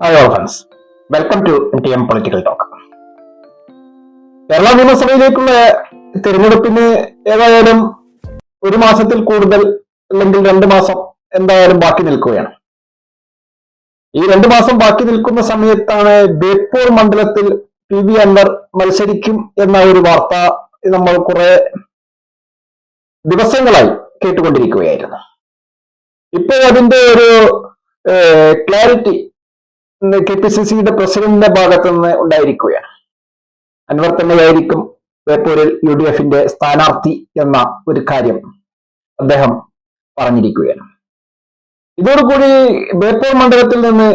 Hello friends welcome to T M political talk Kerala നിയമസഭയിലേക്കുള്ള തിരഞ്ഞെടുപ്പിന് ഏതായാലും ഒരു മാസത്തിൽ കൂടുതൽ അല്ലെങ്കിൽ രണ്ട് മാസം എന്തായാലും ബാക്കി നിൽക്കുകയാണ്. ഈ രണ്ട് മാസം ബാക്കി നിൽക്കുന്ന സമയത്താണ് ബേപ്പൂർ മണ്ഡലത്തിൽ പി വി അൻവർ മത്സരിക്കും എന്ന ഒരു വാർത്ത നമ്മൾ കുറെ ദിവസങ്ങളായി കേട്ടുകൊണ്ടിരിക്കുകയായിരുന്നു. ഇപ്പോൾ അതിന്റെ ഒരു ക്ലാരിറ്റി കെ പി സി സിയുടെ പ്രസിഡന്റിന്റെ ഭാഗത്തു നിന്ന് ഉണ്ടായിരിക്കുകയാണ്. അൻവർ തന്നെയായിരിക്കും ബേപ്പൂരിൽ യു ഡി എഫിന്റെ സ്ഥാനാർത്ഥി എന്ന ഒരു കാര്യം അദ്ദേഹം പറഞ്ഞിരിക്കുകയാണ്. ഇതോടുകൂടി ബേപ്പൂർ മണ്ഡലത്തിൽ നിന്ന്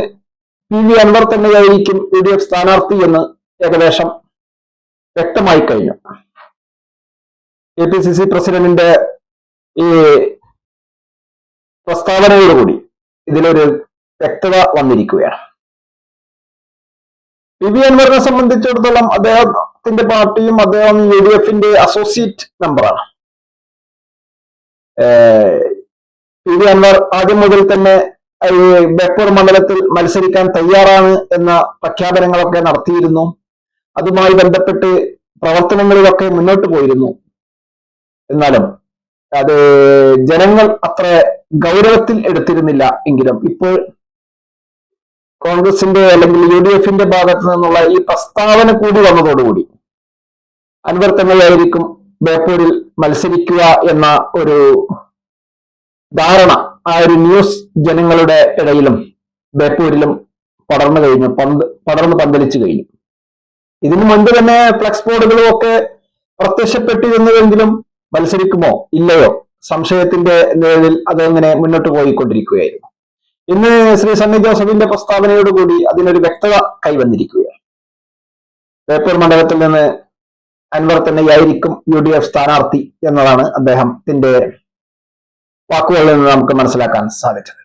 പി വി അൻവർ തന്നെയായിരിക്കും യു ഡി എഫ് സ്ഥാനാർത്ഥി എന്ന് ഏകദേശം വ്യക്തമായി കഴിഞ്ഞു. കെ പി സി സി പ്രസിഡന്റിന്റെ ഈ പ്രസ്താവനയോടുകൂടി ഇതിലൊരു വ്യക്തത വന്നിരിക്കുകയാണ്. പി വി അൻവറിനെ സംബന്ധിച്ചിടത്തോളം അദ്ദേഹത്തിന്റെ പാർട്ടിയും അദ്ദേഹം യു ഡി എഫിന്റെ അസോസിയേറ്റ് മെമ്പറാണ് പി വി അൻവർ ആദ്യം മുതൽ തന്നെ ബേപ്പൂർ മണ്ഡലത്തിൽ മത്സരിക്കാൻ തയ്യാറാണ് എന്ന പ്രഖ്യാപനങ്ങളൊക്കെ നടത്തിയിരുന്നു. അതുമായി ബന്ധപ്പെട്ട് പ്രവർത്തനങ്ങളിലൊക്കെ മുന്നോട്ട് പോയിരുന്നു. എന്നാലും അത് ജനങ്ങൾ അത്ര ഗൗരവത്തിൽ എടുത്തിരുന്നില്ല എങ്കിലും ഇപ്പോൾ കോൺഗ്രസിന്റെ അല്ലെങ്കിൽ യു ഡി എഫിന്റെ ഭാഗത്ത് നിന്നുള്ള ഈ പ്രസ്താവന കൂടി വന്നതോടുകൂടി അൻവർ തങ്ങളായിരിക്കും ബേപ്പൂരിൽ മത്സരിക്കുക എന്ന ഒരു ധാരണ ആ ഒരു ന്യൂസ് ജനങ്ങളുടെ ഇടയിലും ബേപ്പൂരിലും പടർന്നു കഴിഞ്ഞു പന്ത് പടർന്ന് പന്തലിച്ചു കഴിഞ്ഞു. ഇതിനു മുൻപ് തന്നെ ഫ്ലക്സ് ബോർഡുകളും ഒക്കെ പ്രത്യക്ഷപ്പെട്ടിരുന്നുവെങ്കിലും മത്സരിക്കുമോ ഇല്ലയോ സംശയത്തിന്റെ നിഴലിൽ അതങ്ങനെ മുന്നോട്ട് പോയിക്കൊണ്ടിരിക്കുകയായിരുന്നു. ഇന്ന് ശ്രീ സണ്ണി ജോസഫിന്റെ പ്രസ്താവനയോടുകൂടി അതിനൊരു വ്യക്തത കൈവന്നിരിക്കുകയാണ്. പേപ്പർ മണ്ഡലത്തിൽ നിന്ന് അൻവർ തന്നെയായിരിക്കും യു ഡി എഫ് സ്ഥാനാർത്ഥി എന്നതാണ് അദ്ദേഹത്തിന്റെ വാക്കുകളിൽ നിന്ന് നമുക്ക് മനസ്സിലാക്കാൻ സാധിച്ചത്.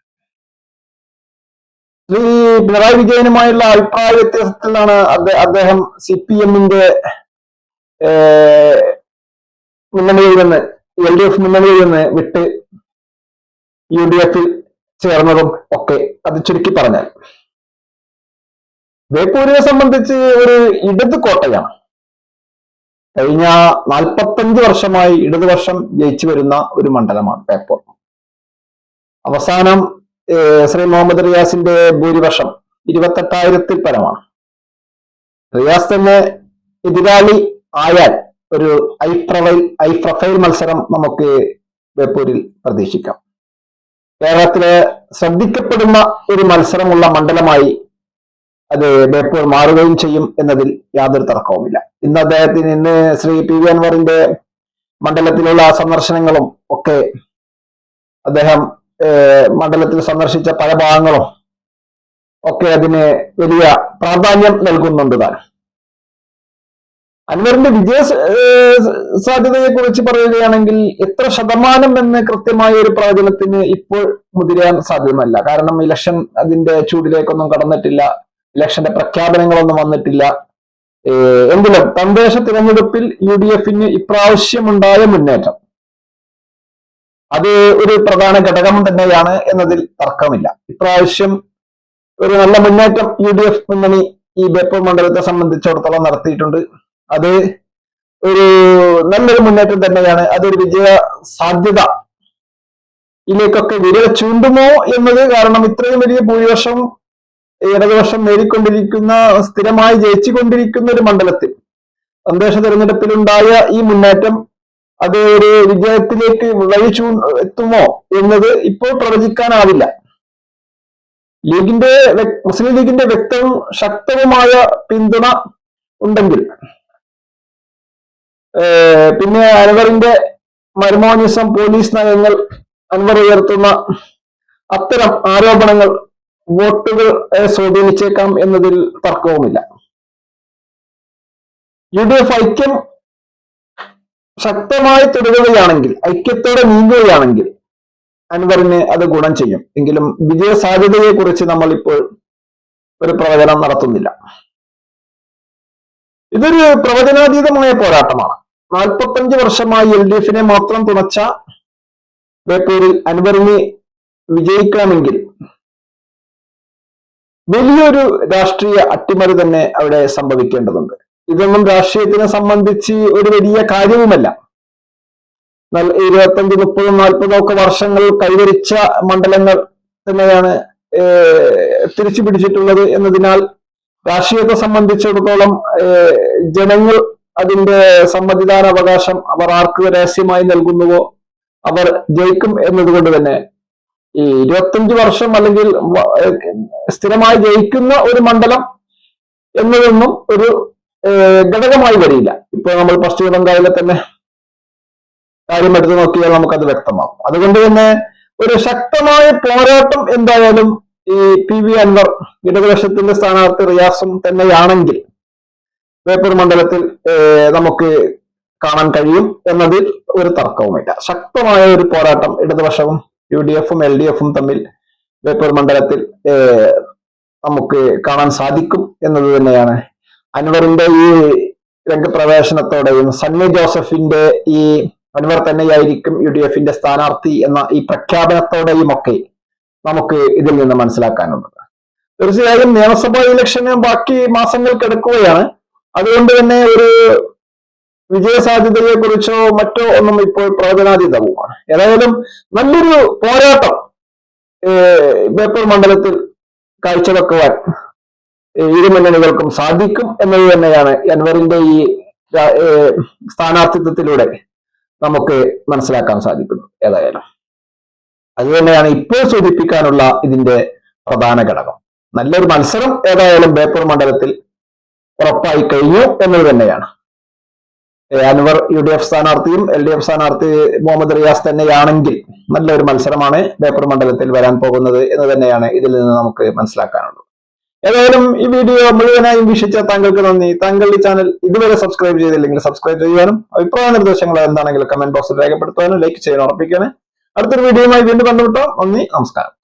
ശ്രീ പിണറായി വിജയനുമായുള്ള അഭിപ്രായ വ്യത്യാസത്തിലാണ് അദ്ദേഹം സി പി എമ്മിന്റെ മുന്നണിയിൽ നിന്ന് എൽ ഡി എഫ് മുന്നണിയിൽ നിന്ന് വിട്ട് യു ഡി എഫിൽ ചേർന്നതും ഒക്കെ അത് ചുരുക്കി പറഞ്ഞാൽ. ബേപ്പൂരിനെ സംബന്ധിച്ച് ഒരു ഇടത് കോട്ടയാണ്. കഴിഞ്ഞ നാൽപ്പത്തഞ്ച് വർഷമായി ഇടതുവർഷം ജയിച്ചു വരുന്ന ഒരു മണ്ഡലമാണ് ബേപ്പൂർ അവസാനം ശ്രീ മുഹമ്മദ് റിയാസിന്റെ ഭൂരിപക്ഷം ഇരുപത്തെട്ടായിരത്തിൽ പരമാണ്. റിയാസ് തന്നെ എതിരാളി ആയാൽ ഒരു ഐ പ്രൊഫൈൽ ഐ പ്രൊഫൈൽ മത്സരം നമുക്ക് ബേപ്പൂരിൽ പ്രതീക്ഷിക്കാം. കേരളത്തിലെ ശ്രദ്ധിക്കപ്പെടുന്ന ഒരു മത്സരമുള്ള മണ്ഡലമായി അത് ബേപ്പൂർ മാറുകയും ചെയ്യും എന്നതിൽ യാതൊരു തർക്കവുമില്ല. ഇന്ന് അദ്ദേഹത്തിന് ഇന്ന് ശ്രീ പി വി അൻവറിന്റെ മണ്ഡലത്തിലുള്ള സന്ദർശനങ്ങളും ഒക്കെ അദ്ദേഹം മണ്ഡലത്തിൽ സന്ദർശിച്ച പല ഭാഗങ്ങളും ഒക്കെ അതിന് വലിയ പ്രാധാന്യം നൽകുന്നുണ്ട് താൻ. അൻവറിന്റെ വിജയ സാധ്യതയെ കുറിച്ച് പറയുകയാണെങ്കിൽ എത്ര ശതമാനം എന്ന് കൃത്യമായ ഒരു പ്രവചനത്തിന് ഇപ്പോൾ മുതിരാൻ സാധ്യമല്ല. കാരണം ഇലക്ഷൻ അതിന്റെ ചൂടിലേക്കൊന്നും കടന്നിട്ടില്ല. ഇലക്ഷന്റെ പ്രഖ്യാപനങ്ങളൊന്നും വന്നിട്ടില്ല. എങ്കിലും തദ്ദേശ തിരഞ്ഞെടുപ്പിൽ യു ഡി എഫിന് ഇപ്രാവശ്യമുണ്ടായ മുന്നേറ്റം. അത് ഒരു പ്രധാന ഘടകം തന്നെയാണ് എന്നതിൽ തർക്കമില്ല. ഇപ്രാവശ്യം ഒരു നല്ല മുന്നേറ്റം യു ഡി എഫ് മുന്നണി ഈ ബേപ്പൂർ മണ്ഡലത്തെ സംബന്ധിച്ചിടത്തോളം നടത്തിയിട്ടുണ്ട്. അത് ഒരു നല്ലൊരു മുന്നേറ്റം തന്നെയാണ്. അതൊരു വിജയ സാധ്യത. ഇതിലേക്കൊക്കെ വിരൽ ചൂണ്ടുമോ എന്നത് കാരണം ഇത്രയും വലിയ ഭൂരിപക്ഷം ഇടതുപക്ഷം നേടിക്കൊണ്ടിരിക്കുന്ന സ്ഥിരമായി ജയിച്ചുകൊണ്ടിരിക്കുന്ന ഒരു മണ്ഡലത്തിൽ തദ്ദേശ തെരഞ്ഞെടുപ്പിലുണ്ടായ ഈ മുന്നേറ്റം അത് ഒരു വിജയത്തിലേക്ക് വഴി ചൂ എത്തുമോ എന്നത് ഇപ്പോൾ പ്രവചിക്കാനാവില്ല. ലീഗിന്റെ മുസ്ലിം ലീഗിന്റെ വ്യക്തവും ശക്തവുമായ പിന്തുണ ഉണ്ടെങ്കിൽ പിന്നെ അൻവറിന്റെ മർമോനിസം പോലീസ് നയങ്ങൾ അൻവർ ഉയർത്തുന്ന അത്തരം ആരോപണങ്ങൾ വോട്ടുകൾ സ്വാധീനിച്ചേക്കാം എന്നതിൽ തർക്കവുമില്ല. യു ഡി എഫ് ഐക്യം ശക്തമായി തുടരുകയാണെങ്കിൽ ഐക്യത്തോടെ നീങ്ങുകയാണെങ്കിൽ അൻവറിന് അത് ഗുണം ചെയ്യും. എങ്കിലും വിജയ സാധ്യതയെ കുറിച്ച് നമ്മൾ ഇപ്പോൾ ഒരു പ്രവചനം നടത്തുന്നില്ല. ഇതൊരു പ്രവചനാതീതമായ പോരാട്ടമാണ്. നാൽപ്പത്തഞ്ച് വർഷമായി എൽ ഡി എഫിനെ മാത്രം തുണച്ച ബേപ്പൂരിൽ അൻവറിനെ വിജയിക്കണമെങ്കിൽ വലിയൊരു രാഷ്ട്രീയ അട്ടിമറി തന്നെ അവിടെ സംഭവിക്കേണ്ടതുണ്ട്. ഇതൊന്നും രാഷ്ട്രീയത്തിനെ സംബന്ധിച്ച് ഒരു വലിയ കാര്യവുമല്ല. ഇരുപത്തഞ്ച് മുപ്പതും നാൽപ്പതും ഒക്കെ വർഷങ്ങൾ കൈവരിച്ച മണ്ഡലങ്ങൾ തന്നെയാണ് തിരിച്ചു പിടിച്ചിട്ടുള്ളത് എന്നതിനാൽ രാഷ്ട്രീയത്തെ സംബന്ധിച്ചിടത്തോളം ജനങ്ങൾ അതിന്റെ സമ്മതിദാന അവകാശം അവർ ആർക്ക് രഹസ്യമായി നൽകുന്നുവോ അവർ ജയിക്കും എന്നതുകൊണ്ട് തന്നെ ഈ ഇരുപത്തഞ്ച് വർഷം അല്ലെങ്കിൽ സ്ഥിരമായി ജയിക്കുന്ന ഒരു മണ്ഡലം എന്നതൊന്നും ഒരു ഘടകമായി വരില്ല. ഇപ്പൊ നമ്മൾ പശ്ചിമ ബംഗാളിലെ തന്നെ കാര്യം എടുത്തു നോക്കിയാൽ നമുക്കത് വ്യക്തമാകും. അതുകൊണ്ട് തന്നെ ഒരു ശക്തമായ പോരാട്ടം എന്തായാലും ഈ പി വി അൻവർ ഇടതുപക്ഷത്തിന്റെ സ്ഥാനാർത്ഥി റിയാസും തന്നെയാണെങ്കിൽ വേപ്പൂർ മണ്ഡലത്തിൽ നമുക്ക് കാണാൻ കഴിയും എന്നതിൽ ഒരു തർക്കവുമില്ല. ശക്തമായ ഒരു പോരാട്ടം ഇടതുപക്ഷവും യു ഡി എഫും എൽ ഡി എഫും തമ്മിൽ വേപ്പൂർ മണ്ഡലത്തിൽ നമുക്ക് കാണാൻ സാധിക്കും എന്നത് തന്നെയാണ് അൻവറിന്റെ ഈ രംഗപ്രവേശനത്തോടെയും സണ്ണി ജോസഫിന്റെ ഈ അൻവർ തന്നെയായിരിക്കും യു ഡി എഫിന്റെ സ്ഥാനാർത്ഥി എന്ന ഈ പ്രഖ്യാപനത്തോടെയും ഒക്കെ നമുക്ക് ഇതിൽ നിന്ന് മനസ്സിലാക്കാനുള്ളത്. തീർച്ചയായും നിയമസഭാ ഇലക്ഷന് ബാക്കി മാസങ്ങൾ കിടക്കുകയാണ്. അതുകൊണ്ട് തന്നെ ഒരു വിജയസാധ്യതയെ കുറിച്ചോ മറ്റോ ഒന്നും ഇപ്പോൾ പ്രവചനാതീതവുമാണ്. ഏതായാലും നല്ലൊരു പോരാട്ടം ബേപ്പൂർ മണ്ഡലത്തിൽ കാഴ്ചവെക്കുവാൻ ഇരു മുന്നണികൾക്കും സാധിക്കും എന്നത് തന്നെയാണ് അൻവറിന്റെ ഈ സ്ഥാനാർത്ഥിത്വത്തിലൂടെ നമുക്ക് മനസ്സിലാക്കാൻ സാധിക്കുന്നു ഏതായാലും. അത് തന്നെയാണ് ഇപ്പോൾ സൂചിപ്പിക്കാനുള്ള ഇതിന്റെ പ്രധാന ഘടകം. നല്ലൊരു മത്സരം ഏതായാലും ബേപ്പൂർ മണ്ഡലത്തിൽ ഉറപ്പായി കഴിഞ്ഞു എന്നത് തന്നെയാണ്. അൻവർ യു ഡി എഫ് സ്ഥാനാർത്ഥിയും എൽ ഡി എഫ് സ്ഥാനാർത്ഥി മുഹമ്മദ് റിയാസ് തന്നെയാണെങ്കിൽ നല്ലൊരു മത്സരമാണ് പേപ്പർ മണ്ഡലത്തിൽ വരാൻ പോകുന്നത് എന്ന് തന്നെയാണ് ഇതിൽ നിന്ന് നമുക്ക് മനസ്സിലാക്കാനുള്ളത്. ഏതായാലും ഈ വീഡിയോ മുഴുവനായും വീക്ഷിച്ച താങ്കൾക്ക് നന്ദി. താങ്കൾ ഈ ചാനൽ ഇതുവരെ സബ്സ്ക്രൈബ് ചെയ്തില്ലെങ്കിൽ സബ്സ്ക്രൈബ് ചെയ്യാനും അഭിപ്രായ നിർദ്ദേശങ്ങൾ എന്താണെങ്കിലും കമന്റ് ബോക്സിൽ രേഖപ്പെടുത്താനും ലൈക്ക് ചെയ്യാനും ഉറപ്പിക്കാനും അടുത്തൊരു വീഡിയോയുമായി വീണ്ടും കണ്ടുമുട്ടാം നന്ദി നമസ്കാരം.